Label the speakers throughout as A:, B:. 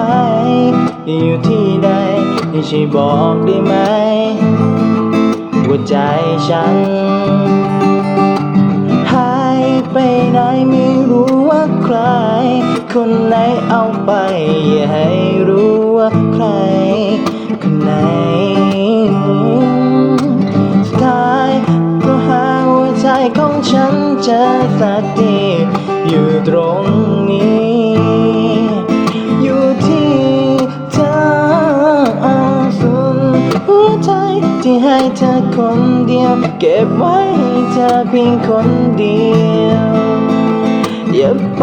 A: ไป อยู่ที่ใดให้ช่วยบอกได้ไหมหัวใจฉัน หายไปไหนไม่รู้ว่าใคร คนไหนเอาไป อย่าให้รู้ว่าใคร คนไหนสุดท้ายก็หาหัวใจของฉันเจอสักทีอยู่ตรง เธอคนเดียว เก็บไว้ให้เธอเพียงคนเดียว อย่าไป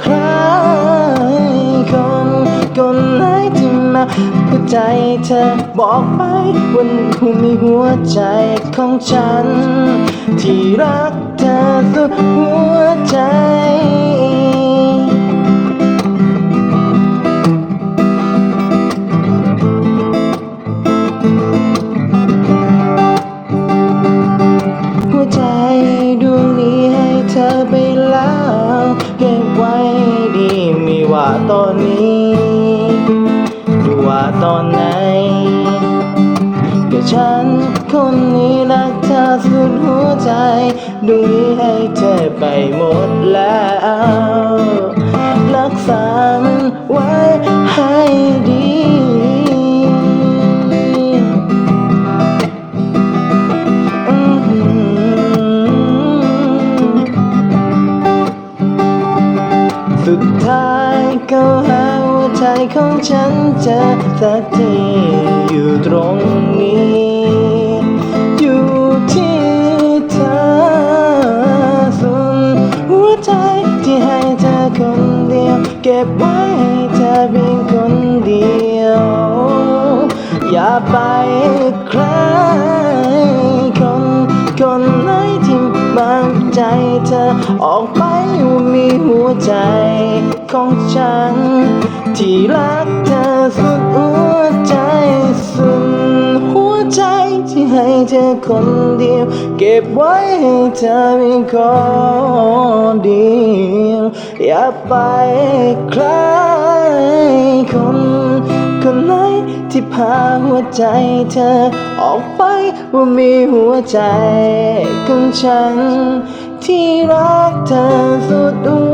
A: ใครคนคนไหนที่มาหัวใจเธอบอกไปวันผู้มีหัวใจของฉัน ที่รักเธอสุดหัวใจ ว่าตอนนี้หรือว่าตอนไหนก็ฉันคนนี้รักเธอสุดหัวใจดวงนี้ให้เธอไปหมดแล้ว รักษามันไว้ให้ดี สุดท้ายก็หาหัวใจของฉันเจอสักทีอยู่ตรงนี้ อยู่ที่เธอส่วนหัวใจที่ให้เธอคนเดียว เก็บไว้ให้เธอเพียงคนเดียว อย่าไปใครคนคนไหนที่บางใจเธอออกไปว่ามีหัวใจ ของฉัน ที่รักเธอสุดหัวใจสุดหัวใจที่ให้เธอคนเดียว เก็บไว้ให้เธอเพียงคนเดียวอย่าไปใครคนคนไหนที่พาหัวใจเธอออกไปว่ามีหัวใจของฉัน ที่รักเธอสุดหัว